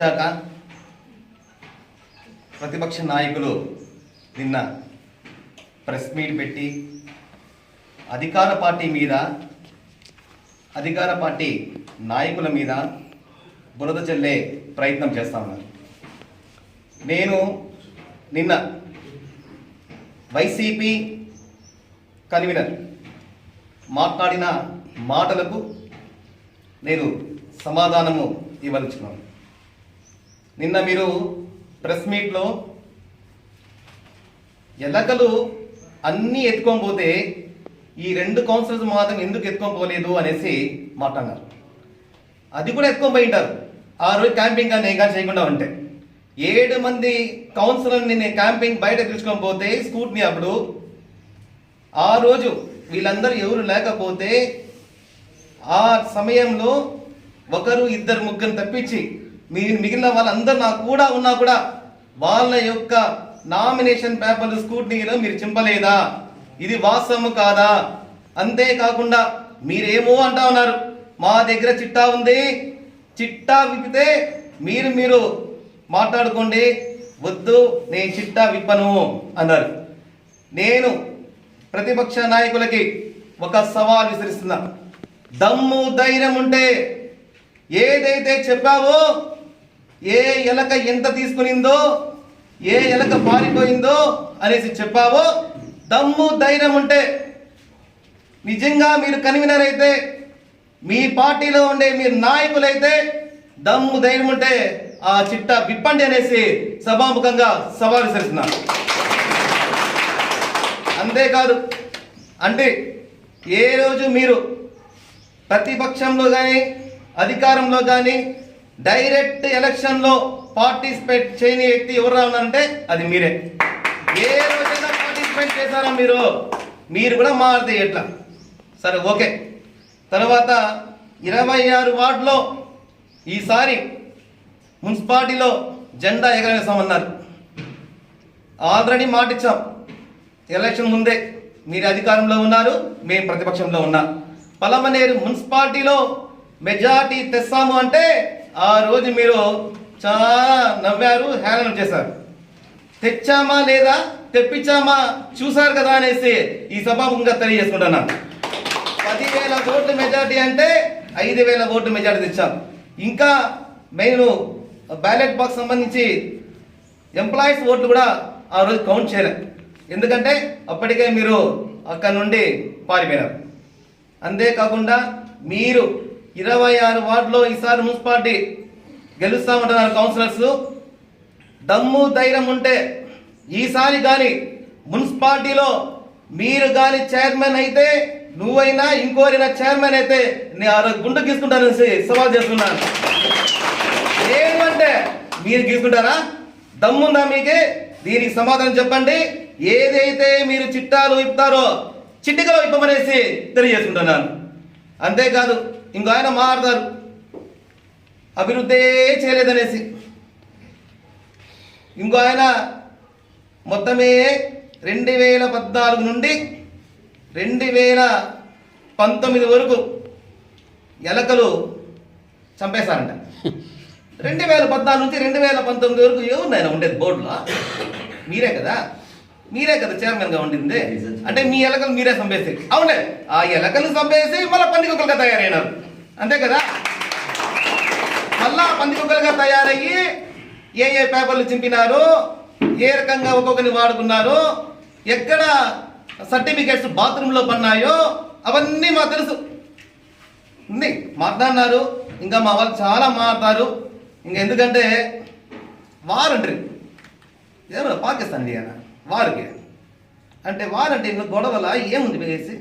శాఖ ప్రతిపక్ష నాయకులు నిన్న ప్రెస్ మీట్ పెట్టి అధికార పార్టీ మీద అధికార పార్టీ నాయకుల మీద బురద చల్లే ప్రయత్నం చేస్తా ఉన్నారు. నేను నిన్న వైసీపీ కన్వీనర్ మాట్లాడిన మాటలకు నేను సమాధానము ఇవ్వదలుచుకున్నాను. నిన్న మీరు ప్రెస్ మీట్లో ఎలకలు అన్నీ ఎత్తుకొని పోతే ఈ రెండు కౌన్సిలర్స్ మాత్రం ఎందుకు ఎత్తుకొని పోలేదు అనేసి మాట్లాడినారు. అది కూడా ఎత్తుకొని పోయి ఉంటారు. ఆ రోజు క్యాంపింగ్ కానీ ఏం కానీ చేయకుండా ఉంటే. ఏడు మంది కౌన్సిలర్ని నేను క్యాంపింగ్ బయట పిలుచుకొని పోతే స్కూట్ని అప్పుడు ఆ రోజు వీళ్ళందరూ ఎవరు లేకపోతే ఆ సమయంలో ఒకరు ఇద్దరు ముగ్గురు తప్పించి మీ మిగిలిన వాళ్ళందరూ నాకు కూడా ఉన్నా కూడా వాళ్ళ యొక్క నామినేషన్ పేపర్లు స్కూట్నీలో మీరు చింపలేదా? ఇది వాస్తవము కాదా? అంతేకాకుండా మీరేమో అంటా ఉన్నారు మా దగ్గర చిట్టా ఉంది చిట్టా విప్పితే మీరు మీరు మాట్లాడుకోండి వద్దు నేను చిట్టా విప్పను అన్నారు. నేను ప్రతిపక్ష నాయకులకి ఒక సవాల్ విసిరిస్తున్నా. దమ్ము ధైర్యం ఉంటే ఏదైతే చెప్పావో ఏ ఎలక ఎంత తీసుకునిందో ఏ ఎలక పారిపోయిందో అనేసి చెప్పావో దమ్ము ధైర్యం ఉంటే నిజంగా మీరు కన్వీనర్ అయితే మీ పార్టీలో ఉండే మీరు నాయకులైతే దమ్ము ధైర్యం ఉంటే ఆ చిట్టా విప్పండి అనేసి సభాముఖంగా సవాలు విసిరిస్తున్నాను అంతేకాదు అంటే ఏ రోజు మీరు ప్రతిపక్షంలో కానీ అధికారంలో కానీ డైరెక్ట్ ఎలక్షన్లో పార్టిసిపేట్ చేయని వ్యక్తి ఎవరు ఉన్నారంటే అది మీరే. ఏ రోజైనా పార్టిసిపేట్ చేశారా మీరు? మీరు కూడా మారితే ఎట్లా? సరే ఓకే. తర్వాత ఇరవై ఆరు వార్డులో ఈసారి మున్సిపాలిటీలో జెండా ఎగరవేస్తామన్నారు. ఆల్రెడీ మాట ఇచ్చాం ఎలక్షన్ ముందే మీరు అధికారంలో ఉన్నారు మేము ప్రతిపక్షంలో ఉన్నాం. పలమనేరు మున్సిపాలిటీలో మెజార్టీ తెస్తాము అంటే ఆ రోజు మీరు చాలా నవ్వారు హేళన చేశారు. తెచ్చామా లేదా? తెప్పించామా? చూసారు కదా అనేసి ఈ సభాముఖంగా తెలియజేసుకుంటున్నాను. పదివేల ఓట్ల మెజార్టీ అంటే ఐదు వేల ఓట్ల మెజార్టీ తెచ్చాం. ఇంకా మెయిన్ బ్యాలెట్ బాక్స్ సంబంధించి ఎంప్లాయీస్ ఓట్లు కూడా ఆ రోజు కౌంట్ చేయలేదు ఎందుకంటే అప్పటికే మీరు అక్కడ నుండి పారిపోయినారు. అంతేకాకుండా మీరు ఇరవై ఆరు వార్డులో ఈసారి మున్సిపాలిటీ గెలుస్తామంటున్నారు కౌన్సిలర్స్. దమ్ము ధైర్యం ఉంటే ఈసారి కానీ మున్సిపాలిటీలో మీరు కానీ చైర్మన్ అయితే నువ్వైనా ఇంకోరైనా చైర్మన్ అయితే నేను ఆ రోజు గుండు గీసుకుంటానని సవాల్ చేస్తున్నాను ఏమంటే మీరు గీసుకుంటారా? దమ్ముందా మీకే? దీనికి సమాధానం చెప్పండి. ఏదైతే మీరు చిట్టాలు ఇప్పుతారో చిట్టికలో ఇప్పమనేసి తెలియజేసుకుంటున్నాను. అంతేకాదు ఇంకో ఆయన మాట్లాడతారు అభివృద్ధి చేయలేదనేసి. ఇంకో ఆయన మొత్తమే రెండు వేల పద్నాలుగు నుండి రెండు వేల పంతొమ్మిది వరకు ఎలకలు చంపేశారంట. రెండు వేల పద్నాలుగు నుంచి రెండు వేల పంతొమ్మిది వరకు ఏమున్నాయన ఉండేది? బోర్డులో? మీరే కదా? మీరే కదా చైర్మన్గా ఉండింది. అంటే మీ ఎలకలు మీరే చంపేసి అవునే ఆ ఎలకలు చంపేసి మళ్ళీ పందికొక్కలుగా తయారైనారు. అంతే కదా? మళ్ళా పందికొక్కలుగా తయారయ్యి ఏ ఏ పేపర్లు చింపినారు ఏ రకంగా ఒక్కొక్కరిని వాడుకున్నారు ఎక్కడ సర్టిఫికేట్స్ బాత్రూంలో పన్నాయో అవన్నీ మాకు తెలుసు. ఉంది. మాట్లాడినారు. ఇంకా మా వాళ్ళు చాలా మాట్లాడతారు. ఇంకా ఎందుకంటే వారంటారు. ఏమన్నా పాకిస్తాన్ ఇండియానా వారికి. అంటే వారంటే ఇంకా గొడవల ఏముంది వేసి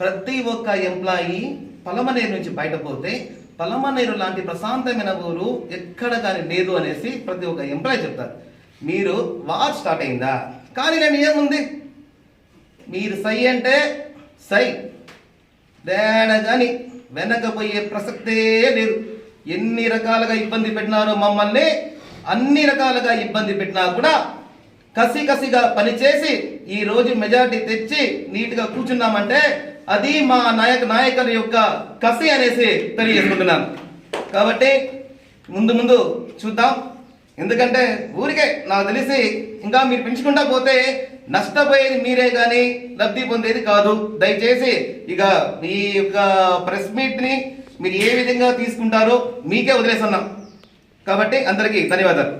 ప్రతి ఒక్క ఎంప్లాయీ పలమనేరు నుంచి బయటపోతే పలమనేరు లాంటి ప్రశాంతమైన ఊరు ఎక్కడ కానీ లేదు అనేసి ప్రతి ఒక్క ఎంప్లాయీ చెప్తారు. మీరు వార్ స్టార్ట్ అయిందా? కానీ నేను ఏముంది? మీరు సై అంటే సై. తేడా కానీ వెనకపోయే ప్రసక్తే లేదు. ఎన్ని రకాలుగా ఇబ్బంది పెట్టినారో మమ్మల్ని అన్ని రకాలుగా ఇబ్బంది పెట్టినా కూడా కసి కసిగా పనిచేసి ఈ రోజు మెజారిటీ తెచ్చి నీట్గా కూర్చున్నామంటే అది మా నాయక నాయకుల యొక్క కసి అనేసి తెలియజేసుకుంటున్నాను. కాబట్టి ముందు ముందు చూద్దాం. ఎందుకంటే ఊరికే నాకు తెలిసి ఇంకా మీరు పెంచుకుంటా పోతే నష్టపోయేది మీరే కానీ లబ్ధి పొందేది కాదు. దయచేసి ఇక ఈ యొక్క ప్రెస్ మీట్ని మీరు ఏ విధంగా తీసుకుంటారో మీకే వదిలేస్తున్నాం కాబట్టి అందరికీ ధన్యవాదాలు.